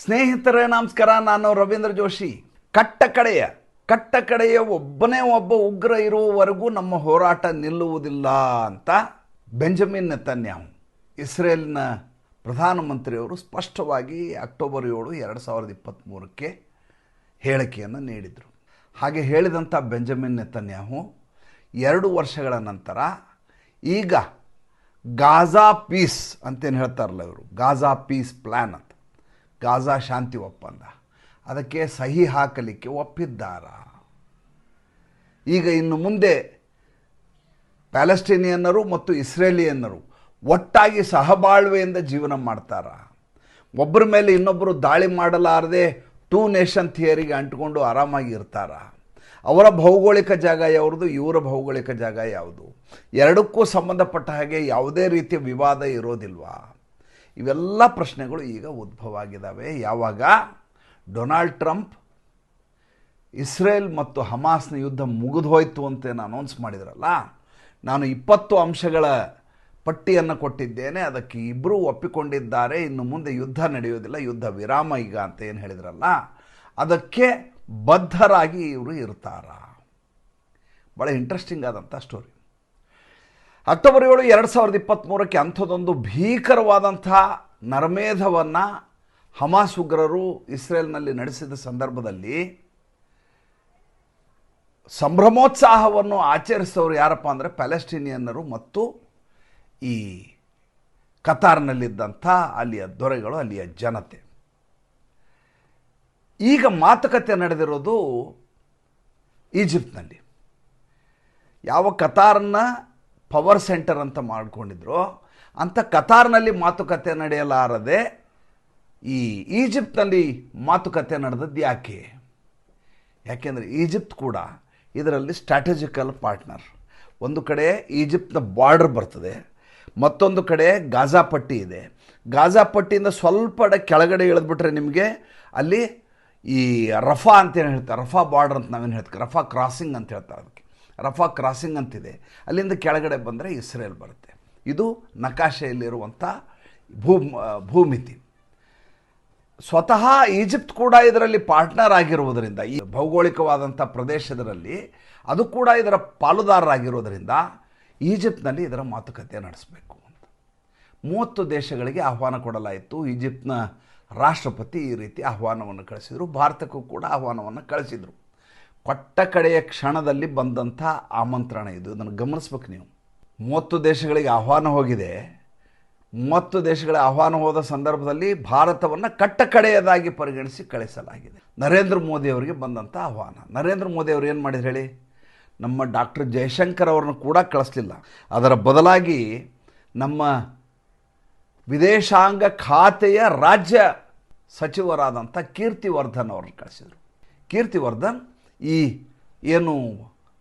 ಸ್ನೇಹಿತರೇ, ನಮಸ್ಕಾರ. ನಾನು ರವೀಂದ್ರ ಜೋಶಿ. ಕಟ್ಟ ಕಡೆಯ ಕಟ್ಟ ಕಡೆಯ ಒಬ್ಬನೇ ಒಬ್ಬ ಉಗ್ರ ಇರುವವರೆಗೂ ನಮ್ಮ ಹೋರಾಟ ನಿಲ್ಲುವುದಿಲ್ಲ ಅಂತ ಬೆಂಜಮಿನ್ ನೆತನ್ಯಾಹು, ಇಸ್ರೇಲ್ನ ಪ್ರಧಾನಮಂತ್ರಿಯವರು ಸ್ಪಷ್ಟವಾಗಿ ಅಕ್ಟೋಬರ್ ಏಳು, ಎರಡು ಸಾವಿರದ ಇಪ್ಪತ್ತ್ಮೂರಕ್ಕೆ ಹೇಳಿಕೆಯನ್ನು ನೀಡಿದರು. ಹಾಗೆ ಹೇಳಿದಂಥ ಬೆಂಜಮಿನ್ ನೆತನ್ಯಾಹು, ಎರಡು ವರ್ಷಗಳ ನಂತರ ಈಗ ಗಾಜಾ ಪೀಸ್ ಅಂತೇನು ಹೇಳ್ತಾರಲ್ಲ ಇವರು ಗಾಜಾ ಪೀಸ್ ಪ್ಲ್ಯಾನ್ ಅಂತ. ಗಾಜಾ ಶಾಂತಿ ಒಪ್ಪಂದ. ಅದಕ್ಕೆ ಸಹಿ ಹಾಕಲಿಕ್ಕೆ ಒಪ್ಪಿದ್ದಾರ. ಈಗ ಇನ್ನು ಮುಂದೆ ಪ್ಯಾಲೆಸ್ಟೀನಿಯನ್ನರು ಮತ್ತು ಇಸ್ರೇಲಿಯನ್ನರು ಒಟ್ಟಾಗಿ ಸಹಬಾಳ್ವೆಯಿಂದ ಜೀವನ ಮಾಡ್ತಾರ. ಒಬ್ಬರ ಮೇಲೆ ಇನ್ನೊಬ್ಬರು ದಾಳಿ ಮಾಡಲಾರದೆ ಟೂ ನೇಷನ್ ಥಿಯರಿಗೆ ಅಂಟ್ಕೊಂಡು ಆರಾಮಾಗಿ ಇರ್ತಾರ. ಅವರ ಭೌಗೋಳಿಕ ಜಾಗ ಯಾವ್ದು, ಇವರ ಭೌಗೋಳಿಕ ಜಾಗ ಯಾವುದು? ಎರಡಕ್ಕೂ ಸಂಬಂಧಪಟ್ಟ ಹಾಗೆ ಯಾವುದೇ ರೀತಿಯ ವಿವಾದ ಇರೋದಿಲ್ವಾ? ಇವೆಲ್ಲ ಪ್ರಶ್ನೆಗಳು ಈಗ ಉದ್ಭವ ಆಗಿದ್ದಾವೆ ಯಾವಾಗ? ಡೊನಾಲ್ಡ್ ಟ್ರಂಪ್ ಇಸ್ರೇಲ್ ಮತ್ತು ಹಮಾಸ್ನ ಯುದ್ಧ ಮುಗಿದು ಅಂತ ಅಂತೇನು ಅನೌನ್ಸ್ ಮಾಡಿದ್ರಲ್ಲ? ನಾನು ಇಪ್ಪತ್ತು ಅಂಶಗಳ ಪಟ್ಟಿಯನ್ನು ಕೊಟ್ಟಿದ್ದೇನೆ. ಅದಕ್ಕೆ ಇಬ್ಬರೂ ಒಪ್ಪಿಕೊಂಡಿದ್ದಾರೆ. ಇನ್ನು ಮುಂದೆ ಯುದ್ಧ ನಡೆಯೋದಿಲ್ಲ ಯುದ್ಧ ವಿರಾಮ ಈಗ ಅಂತ ಏನು ಹೇಳಿದ್ರಲ್ಲ? ಅದಕ್ಕೆ ಬದ್ಧರಾಗಿ ಇವರು ಇರ್ತಾರ? ಭಾಳ ಇಂಟ್ರೆಸ್ಟಿಂಗ್ ಆದಂಥ ಸ್ಟೋರಿ ಅಕ್ಟೋಬರ್ ಏಳು ಎರಡು ಸಾವಿರದ ಇಪ್ಪತ್ತ್ಮೂರಕ್ಕೆ ಅಂಥದ್ದೊಂದು ಭೀಕರವಾದಂಥ ನರಮೇಧವನ್ನು ಹಮಾಸ್ ಉಗ್ರರು ಇಸ್ರೇಲ್ನಲ್ಲಿ ನಡೆಸಿದ ಸಂದರ್ಭದಲ್ಲಿ ಸಂಭ್ರಮೋತ್ಸಾಹವನ್ನು ಆಚರಿಸಿದವರು ಯಾರಪ್ಪ ಅಂದರೆ ಪ್ಯಾಲೆಸ್ಟೀನಿಯನ್ನರು ಮತ್ತು ಈ ಕತಾರ್ನಲ್ಲಿದ್ದಂಥ ಅಲ್ಲಿಯ ದೊರೆಗಳು, ಅಲ್ಲಿಯ ಜನತೆ. ಈಗ ಮಾತುಕತೆ ನಡೆದಿರೋದು ಈಜಿಪ್ಟ್ನಲ್ಲಿ. ಯಾವ ಕತಾರ್ನ ಪವರ್ ಸೆಂಟರ್ ಅಂತ ಮಾಡಿಕೊಂಡಿದ್ರು. ಅಂಥ ಕತಾರ್ನಲ್ಲಿ ಮಾತುಕತೆ ನಡೆಯಲಾರದೆ, ಈ ಈಜಿಪ್ಟ್ನಲ್ಲಿ ಮಾತುಕತೆ ನಡೆದದ್ದು ಯಾಕೆ? ಯಾಕೆಂದರೆ ಈಜಿಪ್ಟ್ ಕೂಡ ಇದರಲ್ಲಿ ಸ್ಟ್ರಾಟಜಿಕಲ್ ಪಾರ್ಟ್ನರ್ ಒಂದು ಕಡೆ ಈಜಿಪ್ಟ್ನ ಬಾರ್ಡರ್ ಬರ್ತದೆ, ಮತ್ತೊಂದು ಕಡೆ ಗಾಜಾ ಪಟ್ಟಿ ಇದೆ. ಗಾಜಾ ಪಟ್ಟಿಯಿಂದ ಸ್ವಲ್ಪ ಕೆಳಗಡೆ ಇಳಿದ್ಬಿಟ್ರೆ ನಿಮಗೆ ಅಲ್ಲಿ ಈ ರಫಾ ಅಂತೇನು ಹೇಳ್ತಾರೆ, ರಫಾ ಬಾರ್ಡರ್ ಅಂತ ನಾವೇನು ಹೇಳ್ತೀವಿ, ರಫಾ ಕ್ರಾಸಿಂಗ್ ಅಂತ ಹೇಳ್ತಾರೆ ಅದಕ್ಕೆ. ರಫಾ ಕ್ರಾಸಿಂಗ್ ಅಂತಿದೆ. ಅಲ್ಲಿಂದ ಕೆಳಗಡೆ ಬಂದರೆ ಇಸ್ರೇಲ್ ಬರುತ್ತೆ. ಇದು ನಕಾಶೆಯಲ್ಲಿರುವಂಥ ಭೂ ಭೂಮಿತಿ. ಸ್ವತಃ ಈಜಿಪ್ಟ್ ಕೂಡ ಇದರಲ್ಲಿ ಪಾರ್ಟ್ನರ್ ಆಗಿರುವುದರಿಂದ, ಈ ಭೌಗೋಳಿಕವಾದಂಥ ಪ್ರದೇಶದಲ್ಲಿ ಅದು ಕೂಡ ಇದರ ಪಾಲುದಾರರಾಗಿರೋದರಿಂದ ಈಜಿಪ್ಟ್ನಲ್ಲಿ ಇದರ ಮಾತುಕತೆ ನಡೆಸಬೇಕು ಅಂತ. ಮೂವತ್ತು ದೇಶಗಳಿಗೆ ಆಹ್ವಾನ ಕೊಡಲಾಯಿತು. ಈಜಿಪ್ಟ್ನ ರಾಷ್ಟ್ರಪತಿ ಈ ರೀತಿ ಆಹ್ವಾನವನ್ನು ಕಳಿಸಿದರು. ಭಾರತಕ್ಕೂ ಕೂಡ ಆಹ್ವಾನವನ್ನು ಕಳಿಸಿದರು. ಕೊಟ್ಟ ಕಡೆಯ ಕ್ಷಣದಲ್ಲಿ ಬಂದಂಥ ಆಮಂತ್ರಣ ಇದು. ಇದನ್ನು ಗಮನಿಸ್ಬೇಕು ನೀವು. ಮೂವತ್ತು ದೇಶಗಳಿಗೆ ಆಹ್ವಾನ ಹೋಗಿದೆ. ಮೂವತ್ತು ದೇಶಗಳ ಆಹ್ವಾನ ಹೋದ ಸಂದರ್ಭದಲ್ಲಿ ಭಾರತವನ್ನು ಕಟ್ಟ ಕಡೆಯದಾಗಿ ಪರಿಗಣಿಸಿ ಕಳಿಸಲಾಗಿದೆ. ನರೇಂದ್ರ ಮೋದಿ ಅವರಿಗೆ ಬಂದಂಥ ಆಹ್ವಾನ. ನರೇಂದ್ರ ಮೋದಿ ಅವರು ಏನು ಮಾಡಿದ್ರು ಹೇಳಿ? ನಮ್ಮ ಡಾಕ್ಟರ್ ಜಯಶಂಕರ್ ಅವ್ರನ್ನ ಕೂಡ ಕಳಿಸ್ಲಿಲ್ಲ. ಅದರ ಬದಲಾಗಿ ನಮ್ಮ ವಿದೇಶಾಂಗ ಖಾತೆಯ ರಾಜ್ಯ ಸಚಿವರಾದಂಥ ಕೀರ್ತಿವರ್ಧನ್ ಅವ್ರನ್ನ ಕಳಿಸಿದರು. ಕೀರ್ತಿವರ್ಧನ್ ಈ ಏನು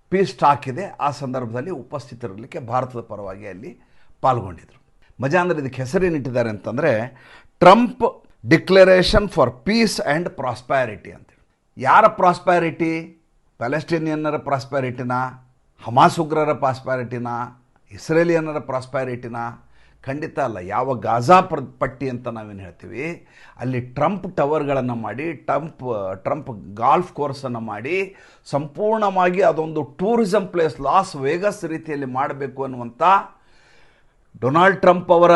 ಪೀಸ್ ಟಾಕ್ ಆ ಸಂದರ್ಭದಲ್ಲಿ ಉಪಸ್ಥಿತರಿರಲಿಕ್ಕೆ ಭಾರತದ ಪರವಾಗಿ ಅಲ್ಲಿ ಪಾಲ್ಗೊಂಡಿದ್ದರು ಮಜಾ ಅಂದರೆ ಇದಕ್ಕೆ ಹೆಸರೇನಿಟ್ಟಿದ್ದಾರೆ ಅಂತಂದರೆ, Trump declaration for peace and prosperity ಅಂತೇಳಿ ಯಾರ ಪ್ರಾಸ್ಪ್ಯಾರಿಟಿ? ಪ್ಯಾಲೆಸ್ಟೀನಿಯನ್ನರ ಪ್ರಾಸ್ಪ್ಯಾರಿಟಿನ? ಹಮಾಸ್ ಉಗ್ರರ ಪ್ರಾಸ್ಪ್ಯಾರಿಟಿನ? ಇಸ್ರೇಲಿಯನ್ನರ ಪ್ರಾಸ್ಪ್ಯಾರಿಟಿನ? ಖಂಡಿತ ಅಲ್ಲ. ಯಾವ ಗಾಜಾ ಪಟ್ಟಿ ಅಂತ ನಾವೇನು ಹೇಳ್ತೀವಿ, ಅಲ್ಲಿ ಟ್ರಂಪ್ ಟವರ್ಗಳನ್ನು ಮಾಡಿ, ಟ್ರಂಪ್ ಟ್ರಂಪ್ ಗಾಲ್ಫ್ ಕೋರ್ಸನ್ನು ಮಾಡಿ, ಸಂಪೂರ್ಣವಾಗಿ ಅದೊಂದು ಟೂರಿಸಂ ಪ್ಲೇಸ್, ಲಾಸ್ ವೇಗಸ್ ರೀತಿಯಲ್ಲಿ ಮಾಡಬೇಕು ಅನ್ನುವಂಥ ಡೊನಾಲ್ಡ್ ಟ್ರಂಪ್ ಅವರ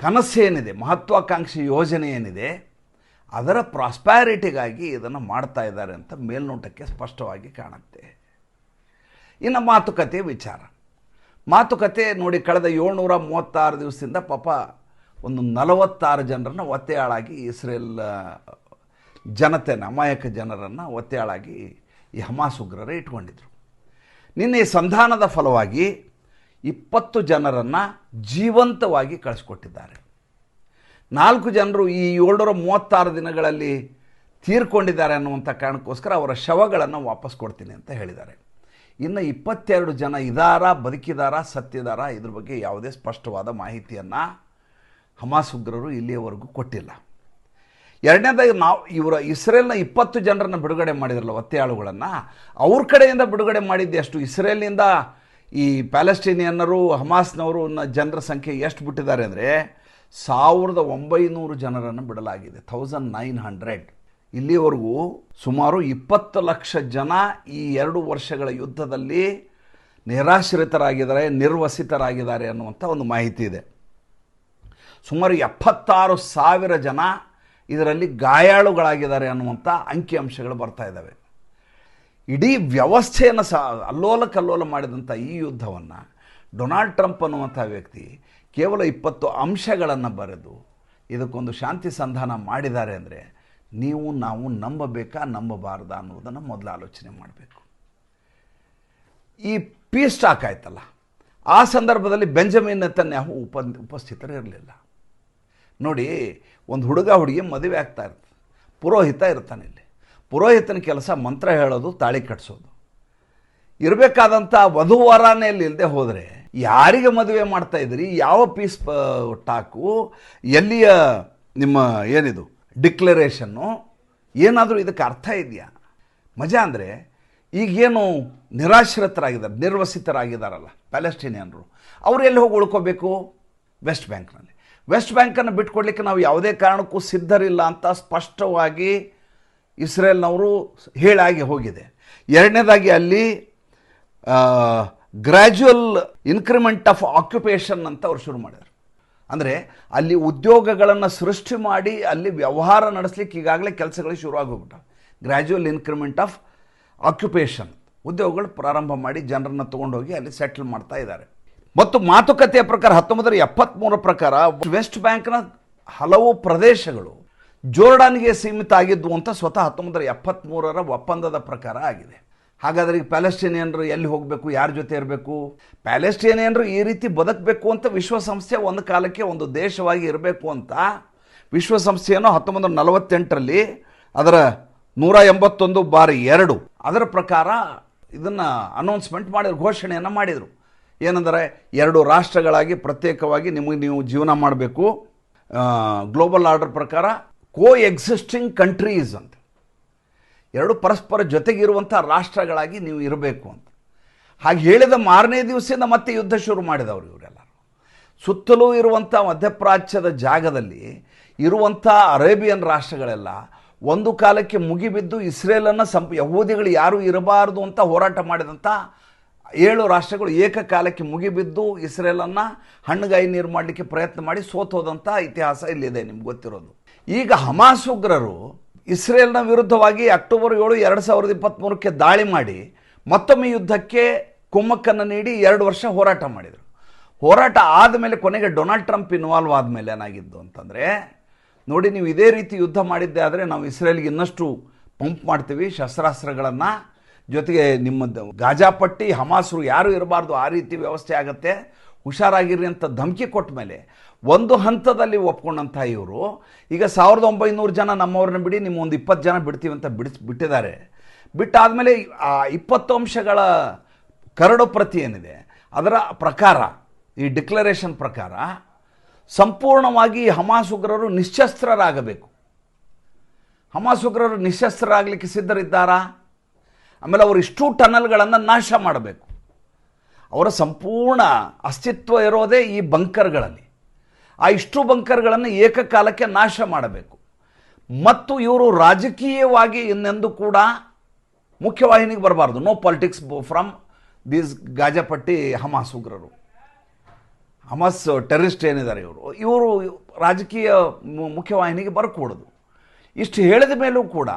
ಕನಸೇನಿದೆ ಮಹತ್ವಾಕಾಂಕ್ಷಿ ಯೋಜನೆ ಏನಿದೆ, ಅದರ ಪ್ರಾಸ್ಪ್ಯಾರಿಟಿಗಾಗಿ ಇದನ್ನು ಮಾಡ್ತಾ ಇದ್ದಾರೆ ಅಂತ ಮೇಲ್ನೋಟಕ್ಕೆ ಸ್ಪಷ್ಟವಾಗಿ ಕಾಣುತ್ತೆ. ಇನ್ನು ಮಾತುಕತೆ ವಿಚಾರ. ಮಾತುಕತೆ ನೋಡಿ ಕಳೆದ ಏಳ್ನೂರ ಮೂವತ್ತಾರು ದಿವಸದಿಂದ ಪಾಪ ಒಂದು ನಲವತ್ತಾರು ಜನರನ್ನು ಒತ್ತೆಯಾಳಾಗಿ ಇಸ್ರೇಲ್ ಜನತೆನ, ಅಮಾಯಕ ಜನರನ್ನು ಒತ್ತೆಯಾಳಾಗಿ ಈ ಹಮಾಸ್ ಉಗ್ರರೇ ಇಟ್ಕೊಂಡಿದ್ರು. ನಿನ್ನೆ ಈ ಸಂಧಾನದ ಫಲವಾಗಿ ಇಪ್ಪತ್ತು ಜನರನ್ನು ಜೀವಂತವಾಗಿ ಕಳಿಸ್ಕೊಟ್ಟಿದ್ದಾರೆ. ನಾಲ್ಕು ಜನರು ಈ ಏಳ್ನೂರ ಮೂವತ್ತಾರು ದಿನಗಳಲ್ಲಿ ತೀರ್ಕೊಂಡಿದ್ದಾರೆ ಅನ್ನುವಂಥ ಕಾರಣಕ್ಕೋಸ್ಕರ ಅವರ ಶವಗಳನ್ನು ವಾಪಸ್ ಕೊಡ್ತೀನಿ ಅಂತ ಹೇಳಿದ್ದಾರೆ. ಇನ್ನು ಇಪ್ಪತ್ತೆರಡು ಜನ ಇದಾರ, ಬದುಕಿದಾರ, ಸತ್ತಿದಾರ, ಇದ್ರ ಬಗ್ಗೆ ಯಾವುದೇ ಸ್ಪಷ್ಟವಾದ ಮಾಹಿತಿಯನ್ನು ಹಮಾಸ್ ಉಗ್ರರು ಇಲ್ಲಿಯವರೆಗೂ ಕೊಟ್ಟಿಲ್ಲ. ಎರಡನೇದಾಗಿ ನಾವು ಇವರ ಇಸ್ರೇಲ್ನ ಇಪ್ಪತ್ತು ಜನರನ್ನು ಬಿಡುಗಡೆ ಮಾಡಿದ್ರಲ್ಲ ಒತ್ತೆಯಾಳುಗಳನ್ನು, ಅವ್ರ ಕಡೆಯಿಂದ ಬಿಡುಗಡೆ ಮಾಡಿದ್ದು ಎಷ್ಟು ಇಸ್ರೇಲ್ನಿಂದ ಈ ಪ್ಯಾಲೆಸ್ಟೀನಿಯನ್ನರು, ಹಮಾಸ್ನವರು ಜನರ ಸಂಖ್ಯೆ ಎಷ್ಟು ಬಿಟ್ಟಿದ್ದಾರೆ ಅಂದರೆ, ಸಾವಿರದ ಒಂಬೈನೂರು ಜನರನ್ನು ಬಿಡಲಾಗಿದೆ ಥೌಸಂಡ್ ನೈನ್ ಹಂಡ್ರೆಡ್ ಇಲ್ಲಿವರೆಗೂ ಸುಮಾರು ಇಪ್ಪತ್ತು ಲಕ್ಷ ಜನ ಈ ಎರಡು ವರ್ಷಗಳ ಯುದ್ಧದಲ್ಲಿ ನಿರಾಶ್ರಿತರಾಗಿದ್ದಾರೆ, ನಿರ್ವಸಿತರಾಗಿದ್ದಾರೆ ಅನ್ನುವಂಥ ಒಂದು ಮಾಹಿತಿ ಇದೆ. ಸುಮಾರು ಎಪ್ಪತ್ತಾರು ಸಾವಿರ ಜನ ಇದರಲ್ಲಿ ಗಾಯಾಳುಗಳಾಗಿದ್ದಾರೆ ಅನ್ನುವಂಥ ಅಂಕಿಅಂಶಗಳು ಬರ್ತಾ ಇದ್ದಾವೆ. ಇಡೀ ವ್ಯವಸ್ಥೆಯನ್ನು ಸ ಅಲ್ಲೋಲ ಕಲ್ಲೋಲ ಮಾಡಿದಂಥ ಈ ಯುದ್ಧವನ್ನು ಡೊನಾಲ್ಡ್ ಟ್ರಂಪ್ ಅನ್ನುವಂಥ ವ್ಯಕ್ತಿ ಕೇವಲ ಇಪ್ಪತ್ತು ಅಂಶಗಳನ್ನು ಬರೆದು ಇದಕ್ಕೊಂದು ಶಾಂತಿ ಸಂಧಾನ ಮಾಡಿದ್ದಾರೆ ಅಂದರೆ ನೀವು ನಾವು ನಂಬಬೇಕಾ, ನಂಬಬಾರ್ದ ಅನ್ನೋದನ್ನು ಮೊದಲು ಆಲೋಚನೆ ಮಾಡಬೇಕು. ಈ ಪೀಸ್ ಟಾಕ್ ಆಯ್ತಲ್ಲ, ಆ ಸಂದರ್ಭದಲ್ಲಿ ಬೆಂಜಮಿನ್ ನೆತನ್ಯಾಹು ಉಪ ಉಪಸ್ಥಿತರಿರಲಿಲ್ಲ. ನೋಡಿ, ಒಂದು ಹುಡುಗ ಹುಡುಗಿ ಮದುವೆ ಆಗ್ತಾ ಇರ್ತದೆ ಪುರೋಹಿತ ಇರ್ತಾನೆ ಇಲ್ಲಿ. ಪುರೋಹಿತನ ಕೆಲಸ ಮಂತ್ರ ಹೇಳೋದು, ತಾಳಿ ಕಟ್ಸೋದು. ಇರಬೇಕಾದಂಥ ವಧುವರನೇ ಇಲ್ಲಿ ಇಲ್ಲದೆ ಹೋದರೆ, ಯಾರಿಗೆ ಮದುವೆ ಮಾಡ್ತಾ ಇದ್ರಿ ಯಾವ ಪೀಸ್ ಟಾಕು ಎಲ್ಲಿಯ ನಿಮ್ಮ ಏನಿದು? ಡಿಕ್ಲರೇಷನ್ನು ಏನಾದರೂ ಇದಕ್ಕೆ ಅರ್ಥ ಇದೆಯಾ? ಮಜಾ ಅಂದರೆ ಈಗೇನು ನಿರಾಶ್ರಿತರಾಗಿದ್ದಾರೆ, ನಿರ್ವಸಿತರಾಗಿದ್ದಾರಲ್ಲ ಪ್ಯಾಲೆಸ್ಟೀನಿಯನ್ರು. ಅವರು ಎಲ್ಲಿ ಹೋಗಿ ಉಳ್ಕೋಬೇಕು? ವೆಸ್ಟ್ ಬ್ಯಾಂಕ್ನಲ್ಲಿ. ವೆಸ್ಟ್ ಬ್ಯಾಂಕನ್ನು ಬಿಟ್ಕೊಡ್ಲಿಕ್ಕೆ ನಾವು ಯಾವುದೇ ಕಾರಣಕ್ಕೂ ಸಿದ್ಧರಿಲ್ಲ ಅಂತ ಸ್ಪಷ್ಟವಾಗಿ ಇಸ್ರೇಲ್ನವರು ಹೇಳಾಗಿ ಹೋಗಿದೆ. ಎರಡನೇದಾಗಿ ಅಲ್ಲಿ ಗ್ರ್ಯಾಜುವಲ್ ಇನ್ಕ್ರಿಮೆಂಟ್ ಆಫ್ ಆಕ್ಯುಪೇಷನ್ ಅಂತ ಅವ್ರು ಶುರು ಮಾಡಿದರು ಅಂದರೆ ಅಲ್ಲಿ ಉದ್ಯೋಗಗಳನ್ನು ಸೃಷ್ಟಿ ಮಾಡಿ ಅಲ್ಲಿ ವ್ಯವಹಾರ ನಡೆಸಲಿಕ್ಕೆ ಈಗಾಗಲೇ ಕೆಲಸಗಳು ಶುರು ಆಗೋಗ್ಬಿಟ್ಟವು. ಗ್ರ್ಯಾಜುವಲ್ ಇನ್ಕ್ರಿಮೆಂಟ್ ಆಫ್ ಆಕ್ಯುಪೇಷನ್ ಉದ್ಯೋಗಗಳು ಪ್ರಾರಂಭ ಮಾಡಿ ಜನರನ್ನು ತೊಗೊಂಡೋಗಿ ಅಲ್ಲಿ ಸೆಟ್ಲ್ ಮಾಡ್ತಾ ಇದ್ದಾರೆ. ಮತ್ತು ಮಾತುಕತೆಯ ಪ್ರಕಾರ ಹತ್ತೊಂಬತ್ತರ ಎಪ್ಪತ್ತ್ಮೂರ ಪ್ರಕಾರ ವೆಸ್ಟ್ ಬ್ಯಾಂಕ್ನ ಹಲವು ಪ್ರದೇಶಗಳು ಜೋರ್ಡಾನ್ಗೆ ಸೀಮಿತ ಆಗಿದ್ವು ಅಂತ ಸ್ವತಃ ಹತ್ತೊಂಬತ್ತರ ಎಪ್ಪತ್ತ್ಮೂರರ ಒಪ್ಪಂದದ ಪ್ರಕಾರ ಆಗಿದೆ. ಹಾಗಾದ್ರೆ ಈಗ ಪ್ಯಾಲೆಸ್ಟೀನಿಯನ್ರು ಎಲ್ಲಿ ಹೋಗಬೇಕು, ಯಾರ ಜೊತೆ ಇರಬೇಕು? ಪ್ಯಾಲೆಸ್ಟೀನಿಯನ್ರು ಈ ರೀತಿ ಬದುಕಬೇಕು ಅಂತ ವಿಶ್ವಸಂಸ್ಥೆ ಒಂದು ಕಾಲಕ್ಕೆ ಒಂದು ದೇಶವಾಗಿ ಇರಬೇಕು ಅಂತ ವಿಶ್ವಸಂಸ್ಥೆಯನ್ನು ಹತ್ತೊಂಬತ್ತು ನಲವತ್ತೆಂಟರಲ್ಲಿ ಅದರ ನೂರ ಎಂಬತ್ತೊಂದು ಬಾರಿ ಎರಡು ಅದರ ಪ್ರಕಾರ ಇದನ್ನು ಅನೌನ್ಸ್ಮೆಂಟ್ ಮಾಡಿದ್ರು, ಘೋಷಣೆಯನ್ನು ಮಾಡಿದರು. ಏನಂದರೆ ಎರಡು ರಾಷ್ಟ್ರಗಳಾಗಿ ಪ್ರತ್ಯೇಕವಾಗಿ ನಿಮಗೆ ನೀವು ಜೀವನ ಮಾಡಬೇಕು. ಗ್ಲೋಬಲ್ ಆರ್ಡರ್ ಪ್ರಕಾರ ಕೋ ಎಕ್ಸಿಸ್ಟಿಂಗ್ ಕಂಟ್ರೀಸ್ ಅಂತ. ಎರಡು ಪರಸ್ಪರ ಜೊತೆಗಿರುವಂಥ ರಾಷ್ಟ್ರಗಳಾಗಿ ನೀವು ಇರಬೇಕು ಅಂತ. ಹಾಗೆ ಹೇಳಿದ ಮಾರನೇ ದಿವಸದಿಂದ ಮತ್ತೆ ಯುದ್ಧ ಶುರು ಮಾಡಿದವರು ಇವರೆಲ್ಲರೂ ಸುತ್ತಲೂ ಇರುವಂಥ ಮಧ್ಯಪ್ರಾಚ್ಯದ ಜಾಗದಲ್ಲಿ ಇರುವಂಥ ಅರೇಬಿಯನ್ ರಾಷ್ಟ್ರಗಳೆಲ್ಲ ಒಂದು ಕಾಲಕ್ಕೆ ಮುಗಿಬಿದ್ದು ಇಸ್ರೇಲನ್ನು ಸಂಪ, ಯಹೂದಿಗಳು ಯಾರೂ ಇರಬಾರದು ಅಂತ ಹೋರಾಟ ಮಾಡಿದಂಥ ಏಳು ರಾಷ್ಟ್ರಗಳು ಏಕಕಾಲಕ್ಕೆ ಮುಗಿಬಿದ್ದು ಇಸ್ರೇಲನ್ನು ಹಣ್ಣುಗಾಯಿ ನೀರು ಮಾಡಲಿಕ್ಕೆ ಪ್ರಯತ್ನ ಮಾಡಿ ಸೋತೋದಂಥ ಇತಿಹಾಸ ಇಲ್ಲಿದೆ ನಿಮ್ಗೆ ಗೊತ್ತಿರೋದು. ಈಗ ಹಮಾಸ್ ಉಗ್ರರು ಇಸ್ರೇಲ್ನ ವಿರುದ್ಧವಾಗಿ ಅಕ್ಟೋಬರ್ ಏಳು ಎರಡು ಸಾವಿರದ ಇಪ್ಪತ್ತ್ಮೂರಕ್ಕೆ ದಾಳಿ ಮಾಡಿ ಮತ್ತೊಮ್ಮೆ ಯುದ್ಧಕ್ಕೆ ಕುಮ್ಮಕ್ಕನ್ನು ನೀಡಿ ಎರಡು ವರ್ಷ ಹೋರಾಟ ಮಾಡಿದರು. ಹೋರಾಟ ಆದಮೇಲೆ ಕೊನೆಗೆ ಡೊನಾಲ್ಡ್ ಟ್ರಂಪ್ ಇನ್ವಾಲ್ವ್ ಆದಮೇಲೆ ಏನಾಗಿದ್ದು ಅಂತಂದರೆ, ನೋಡಿ ನೀವು ಇದೇ ರೀತಿ ಯುದ್ಧ ಮಾಡಿದ್ದೆ ಆದರೆ ನಾವು ಇಸ್ರೇಲ್ಗೆ ಇನ್ನಷ್ಟು ಪಂಪ್ ಮಾಡ್ತೀವಿ, ಶಸ್ತ್ರಾಸ್ತ್ರಗಳನ್ನು. ಜೊತೆಗೆ ನಿಮ್ಮದು ಗಾಜಾಪಟ್ಟಿ ಹಮಾಸ್ರು ಯಾರೂ ಇರಬಾರ್ದು ಆ ರೀತಿ ವ್ಯವಸ್ಥೆ ಆಗುತ್ತೆ. ಹುಷಾರಾಗಿರಿ ಅಂತ ಧಮಕಿ ಕೊಟ್ಟ ಮೇಲೆ ಒಂದು ಹಂತದಲ್ಲಿ ಒಪ್ಕೊಂಡಂಥ ಇವರು, ಈಗ ಸಾವಿರದ ಒಂಬೈನೂರು ಜನ ನಮ್ಮವ್ರನ್ನ ಬಿಡಿ ನಿಮ್ಮ ಒಂದು ಇಪ್ಪತ್ತು ಜನ ಬಿಡ್ತೀವಿ ಅಂತ ಬಿಡಿಸ್, ಬಿಟ್ಟಿದ್ದಾರೆ. ಬಿಟ್ಟಾದಮೇಲೆ, ಆ, ಇಪ್ಪತ್ತು ಅಂಶಗಳ ಕರಡು ಪ್ರತಿ ಏನಿದೆ, ಅದರ ಪ್ರಕಾರ, ಈ ಡಿಕ್ಲರೇಷನ್ ಪ್ರಕಾರ, ಸಂಪೂರ್ಣವಾಗಿ ಹಮಾಸ್ ಉಗ್ರರು ನಿಶಸ್ತ್ರರಾಗಬೇಕು ಹಮಾಸ್ ಉಗ್ರರು ನಿಶಸ್ತ್ರರಾಗಲಿಕ್ಕೆ ಸಿದ್ಧರಿದ್ದಾರಾ? ಆಮೇಲೆ ಅವರು ಇಷ್ಟು ಟನಲ್ಗಳನ್ನು ನಾಶ ಮಾಡಬೇಕು. ಅವರ ಸಂಪೂರ್ಣ ಅಸ್ತಿತ್ವ ಇರೋದೇ ಈ ಬಂಕರ್ಗಳಲ್ಲಿ. ಆ ಇಷ್ಟು ಬಂಕರ್ಗಳನ್ನು ಏಕಕಾಲಕ್ಕೆ ನಾಶ ಮಾಡಬೇಕು. ಮತ್ತು ಇವರು ರಾಜಕೀಯವಾಗಿ ಇನ್ನೆಂದು ಕೂಡ ಮುಖ್ಯವಾಹಿನಿಗೆ ಬರಬಾರ್ದು. ನೋ ಪಾಲಿಟಿಕ್ಸ್ ಫ್ರಮ್ ದೀಸ್ ಗಾಜಪಟ್ಟಿ ಹಮಾಸ್ ಉಗ್ರರು. ಹಮಾಸ್ ಟೆರರಿಸ್ಟ್ ಏನಿದ್ದಾರೆ ಇವರು? ಇವರು ರಾಜಕೀಯ ಮುಖ್ಯವಾಹಿನಿಗೆ ಬರಕೂಡದು. ಇಷ್ಟು ಹೇಳಿದ ಮೇಲೂ ಕೂಡ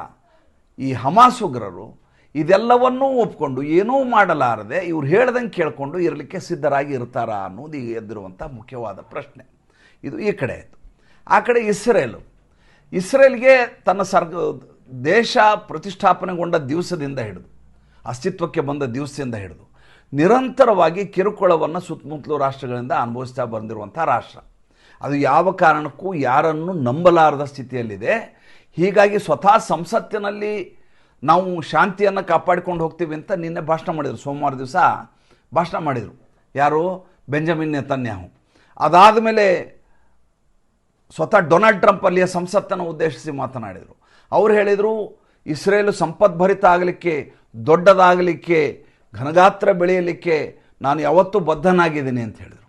ಈ ಹಮಾಸ್ ಉಗ್ರರು ಇದೆಲ್ಲವನ್ನೂ ಒಪ್ಕೊಂಡು ಏನೂ ಮಾಡಲಾರದೆ ಇವ್ರು ಹೇಳ್ದಂಗೆ ಕೇಳಿಕೊಂಡು ಇರಲಿಕ್ಕೆ ಸಿದ್ಧರಾಗಿ ಇರ್ತಾರಾ ಅನ್ನೋದು ಈಗ ಎದ್ದಿರುವಂಥ ಮುಖ್ಯವಾದ ಪ್ರಶ್ನೆ. ಇದು ಈ ಕಡೆ ಆಯಿತು. ಆ ಕಡೆ ಇಸ್ರೇಲು. ಇಸ್ರೇಲ್ಗೆ ತನ್ನ ಸರ್ಗ, ದೇಶ ಪ್ರತಿಷ್ಠಾಪನೆಗೊಂಡ ದಿವಸದಿಂದ ಹಿಡಿದು, ಅಸ್ತಿತ್ವಕ್ಕೆ ಬಂದ ದಿವಸದಿಂದ ಹಿಡಿದು, ನಿರಂತರವಾಗಿ ಕಿರುಕುಳವನ್ನು ಸುತ್ತಮುತ್ತಲು ರಾಷ್ಟ್ರಗಳಿಂದ ಅನುಭವಿಸ್ತಾ ಬಂದಿರುವಂಥ ರಾಷ್ಟ್ರ. ಅದು ಯಾವ ಕಾರಣಕ್ಕೂ ಯಾರನ್ನು ನಂಬಲಾರದ ಸ್ಥಿತಿಯಲ್ಲಿದೆ. ಹೀಗಾಗಿ ಸ್ವತಃ ಸಂಸತ್ತಿನಲ್ಲಿ ನಾವು ಶಾಂತಿಯನ್ನು ಕಾಪಾಡಿಕೊಂಡು ಹೋಗ್ತೀವಿ ಅಂತ ನಿನ್ನೆ ಭಾಷಣ ಮಾಡಿದರು. ಸೋಮವಾರ ದಿವಸ ಭಾಷಣ ಮಾಡಿದರು. ಯಾರು? Benjamin Netanyahu. ಅದಾದ ಮೇಲೆ ಸ್ವತಃ ಡೊನಾಲ್ಡ್ ಟ್ರಂಪ್ ಅಲ್ಲಿಯ ಸಂಸತ್ತನ್ನು ಉದ್ದೇಶಿಸಿ ಮಾತನಾಡಿದರು. ಅವ್ರು ಹೇಳಿದರು, ಇಸ್ರೇಲು ಸಂಪದ್ಭರಿತ ಆಗಲಿಕ್ಕೆ, ದೊಡ್ಡದಾಗಲಿಕ್ಕೆ, ಘನಗಾತ್ರ ಬೆಳೆಯಲಿಕ್ಕೆ ನಾನು ಯಾವತ್ತೂ ಬದ್ಧನಾಗಿದ್ದೀನಿ ಅಂತ ಹೇಳಿದರು.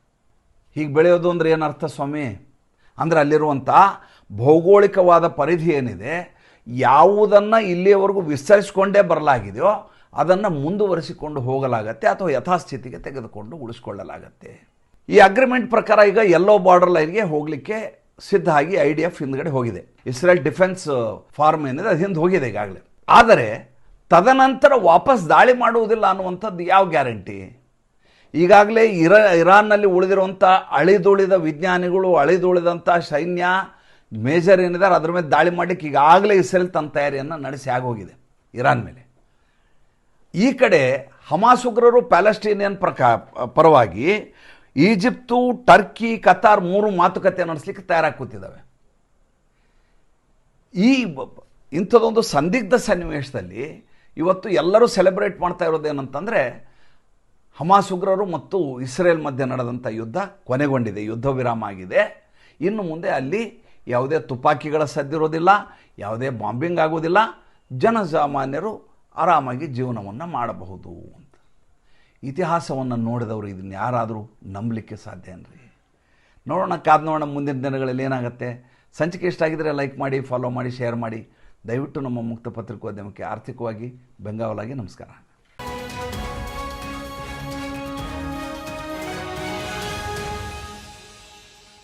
ಹೀಗೆ ಬೆಳೆಯೋದು ಅಂದರೆ ಏನರ್ಥ ಸ್ವಾಮಿ? ಅಂದರೆ ಅಲ್ಲಿರುವಂಥ ಭೌಗೋಳಿಕವಾದ ಪರಿಧಿ ಏನಿದೆ, ಯಾವುದನ್ನು ಇಲ್ಲಿಯವರೆಗೂ ವಿಸ್ತರಿಸಿಕೊಂಡೇ ಬರಲಾಗಿದೆಯೋ ಅದನ್ನು ಮುಂದುವರಿಸಿಕೊಂಡು ಹೋಗಲಾಗತ್ತೆ ಅಥವಾ ಯಥಾಸ್ಥಿತಿಗೆ ತೆಗೆದುಕೊಂಡು ಉಳಿಸ್ಕೊಳ್ಳಲಾಗತ್ತೆ. ಈ ಅಗ್ರಿಮೆಂಟ್ ಪ್ರಕಾರ ಈಗ ಎಲ್ಲೋ ಬಾರ್ಡರ್ ಲೈನ್ಗೆ ಹೋಗಲಿಕ್ಕೆ ಸಿದ್ಧ ಆಗಿ ಐ ಡಿ ಎಫ್ ಹಿಂದ್ಗಡೆ ಹೋಗಿದೆ. ಇಸ್ರೇಲ್ ಡಿಫೆನ್ಸ್ ಫಾರ್ಮ್ ಏನಿದೆ, ಅದು ಹಿಂದೆ ಹೋಗಿದೆ ಈಗಾಗಲೇ. ಆದರೆ, ತದನಂತರ ವಾಪಸ್ ದಾಳಿ ಮಾಡುವುದಿಲ್ಲ ಅನ್ನುವಂಥದ್ದು ಯಾವ ಗ್ಯಾರಂಟಿ ಈಗಾಗಲೇ ಇರ, ಇರಾನ್ನಲ್ಲಿ ಉಳಿದಿರುವಂಥ ಅಳಿದುಳಿದ ವಿಜ್ಞಾನಿಗಳು, ಅಳಿದುಳಿದಂಥ ಸೈನ್ಯ ಮೇಜರ್ ಏನಿದ್ದಾರೆ, ಅದ್ರ ಮೇಲೆ ದಾಳಿ ಮಾಡಲಿಕ್ಕೆ ಈಗಾಗಲೇ ಇಸ್ರೇಲ್ ತನ್ನ ತಯಾರಿಯನ್ನು ನಡೆಸಿ ಆಗೋಗಿದೆ, ಇರಾನ್ ಮೇಲೆ. ಈ ಕಡೆ ಹಮಾಸ್ ಉಗ್ರರು ಪ್ಯಾಲೆಸ್ಟೀನಿಯನ್ ಪ್ರಕಾ, ಪರವಾಗಿ ಈಜಿಪ್ತು, ಟರ್ಕಿ, ಕತಾರ್ ಮೂರು ಮಾತುಕತೆ ನಡೆಸಲಿಕ್ಕೆ ತಯಾರಾಗಿ ಕೂತಿದ್ದಾವೆ ಈ ಇಂಥದ್ದೊಂದು ಸಂದಿಗ್ಧ ಸನ್ನಿವೇಶದಲ್ಲಿ ಇವತ್ತು ಎಲ್ಲರೂ ಸೆಲೆಬ್ರೇಟ್ ಮಾಡ್ತಾ ಇರೋದೇನಂತಂದರೆ ಹಮಾಸ್ ಉಗ್ರರು ಮತ್ತು ಇಸ್ರೇಲ್ ಮಧ್ಯೆ ನಡೆದಂಥ ಯುದ್ಧ ಕೊನೆಗೊಂಡಿದೆ, ಯುದ್ಧ ವಿರಾಮ ಆಗಿದೆ. ಇನ್ನು ಮುಂದೆ ಅಲ್ಲಿ ಯಾವುದೇ ತುಪಾಕಿಗಳ ಸದ್ದಿರೋದಿಲ್ಲ ಯಾವುದೇ ಬಾಂಬಿಂಗ್ ಆಗೋದಿಲ್ಲ. ಜನಸಾಮಾನ್ಯರು ಆರಾಮಾಗಿ ಜೀವನವನ್ನು ಮಾಡಬಹುದು ಇತಿಹಾಸವನ್ನು ನೋಡಿದವರು ಇದನ್ನು ಯಾರಾದರೂ ನಂಬಲಿಕ್ಕೆ ಸಾಧ್ಯ ಏನ್ರಿ? ನೋಡೋಣ, ಕಾದ್ ನೋಡೋಣ ಮುಂದಿನ ದಿನಗಳಲ್ಲಿ ಏನಾಗುತ್ತೆ? ಸಂಚಿಕೆ ಇಷ್ಟಾಗಿದ್ದರೆ ಲೈಕ್ ಮಾಡಿ ಫಾಲೋ ಮಾಡಿ ಶೇರ್ ಮಾಡಿ. ದಯವಿಟ್ಟು ನಮ್ಮ ಮುಕ್ತ ಪತ್ರಿಕೋದ್ಯಮಕ್ಕೆ ಆರ್ಥಿಕವಾಗಿ ಬೆಂಗಾವಲಾಗಿ ನಮಸ್ಕಾರ.